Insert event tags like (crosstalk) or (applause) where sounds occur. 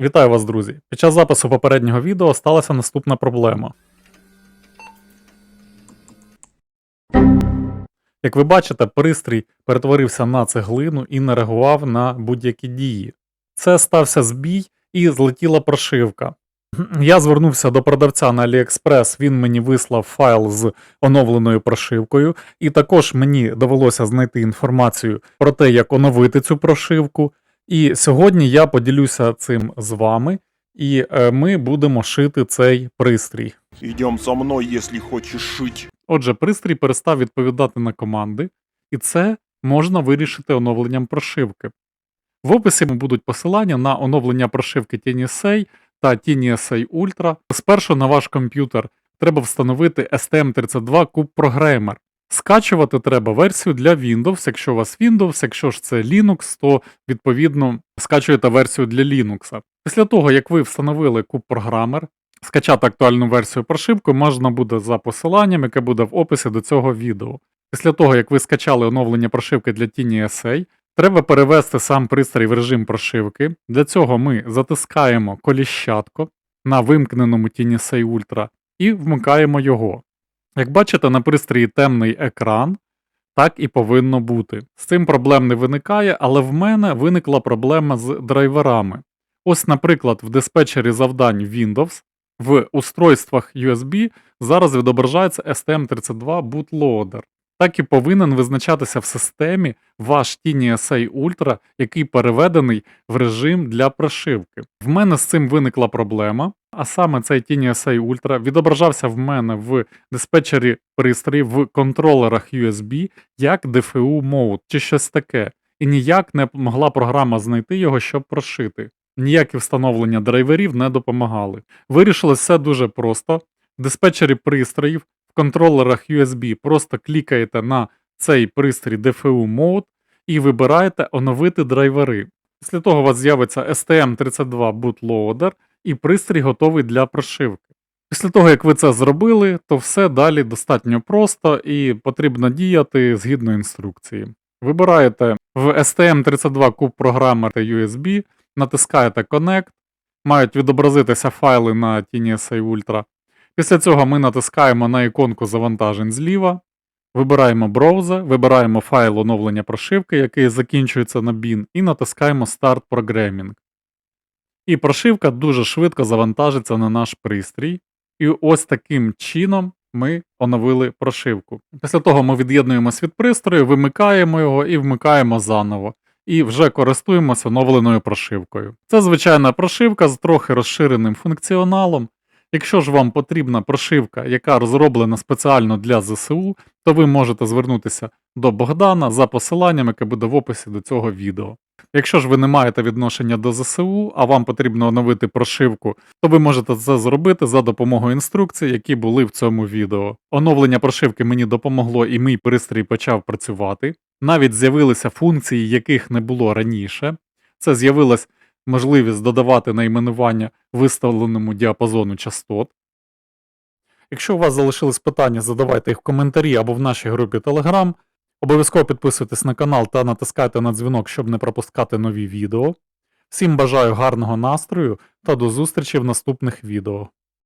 Вітаю вас, друзі! Під час запису попереднього відео сталася наступна проблема. Як ви бачите, пристрій перетворився на цеглину і не реагував на будь-які дії. Це стався збій і злетіла прошивка. (clears throat) Я звернувся до продавця на AliExpress, він мені вислав файл з оновленою прошивкою, і також мені довелося знайти інформацію про те, як оновити цю прошивку. І сьогодні я поділюся цим з вами, і е, ми будемо шити цей пристрій. Идем со мной, если хочешь шить. Отже, пристрій перестав відповідати на команди, і це можна вирішити оновленням прошивки. В описі будуть посилання на оновлення прошивки TNSA та TNSA Ultra. Спершу на ваш комп'ютер треба встановити STM32 Cube Programmer. Скачувати треба версію для Windows. Якщо у вас Windows, якщо ж це Linux, то відповідно скачуєте версію для Linux. Після того, як ви встановили Programmer, скачати актуальну версію прошивки можна буде за посиланням, яке буде в описі до цього відео. Після того, як ви скачали оновлення прошивки для TinySA, треба перевести сам пристрій в режим прошивки. Для цього ми затискаємо коліщатко на вимкненому TinySA Ultra і вмикаємо його. Як бачите, на пристрої темний екран, так і повинно бути. З цим проблем не виникає, але в мене виникла проблема з драйверами. Ось, наприклад, в диспетчері завдань Windows в устройствах USB зараз відображається STM32 Bootloader. Так і повинен визначатися в системі ваш TinySA Ultra, який переведений в режим для прошивки. В мене з цим виникла проблема, а саме цей TinySA Ultra відображався в мене в диспетчері пристроїв в контролерах USB як DFU Mode чи щось таке, і ніяк не могла програма знайти його, щоб прошити. Ніякі встановлення драйверів не допомагали. Вирішилось все дуже просто. В диспетчері пристроїв в контролерах USB просто клікаєте на цей пристрій DFU Mode і вибираєте оновити драйвери. Після того у вас з'явиться STM32 Bootloader і пристрій готовий для прошивки. Після того, як ви це зробили, то все далі достатньо просто і потрібно діяти згідно інструкції. Вибираєте в STM32 куб програми та USB, натискаєте Connect, мають відобразитися файли на TinySA Ultra. Після цього ми натискаємо на іконку завантажень зліва, вибираємо браузер, вибираємо файл оновлення прошивки, який закінчується на bin, і натискаємо Start Programming. І прошивка дуже швидко завантажиться на наш пристрій. І ось таким чином ми оновили прошивку. Після того ми від'єднуємось від пристрою, вимикаємо його і вмикаємо заново. І вже користуємося оновленою прошивкою. Це звичайна прошивка з трохи розширеним функціоналом. Якщо ж вам потрібна прошивка, яка розроблена спеціально для ЗСУ, то ви можете звернутися до Богдана за посиланням, яке буде в описі до цього відео. Якщо ж ви не маєте відношення до ЗСУ, а вам потрібно оновити прошивку, то ви можете це зробити за допомогою інструкцій, які були в цьому відео. Оновлення прошивки мені допомогло і мій пристрій почав працювати. Навіть з'явилися функції, яких не було раніше. Це з'явилась можливість додавати найменування виставленому діапазону частот. Якщо у вас залишились питання, задавайте їх в коментарі або в нашій групі Telegram. Обов'язково підписуйтесь на канал та натискайте на дзвінок, щоб не пропускати нові відео. Всім бажаю гарного настрою та до зустрічі в наступних відео.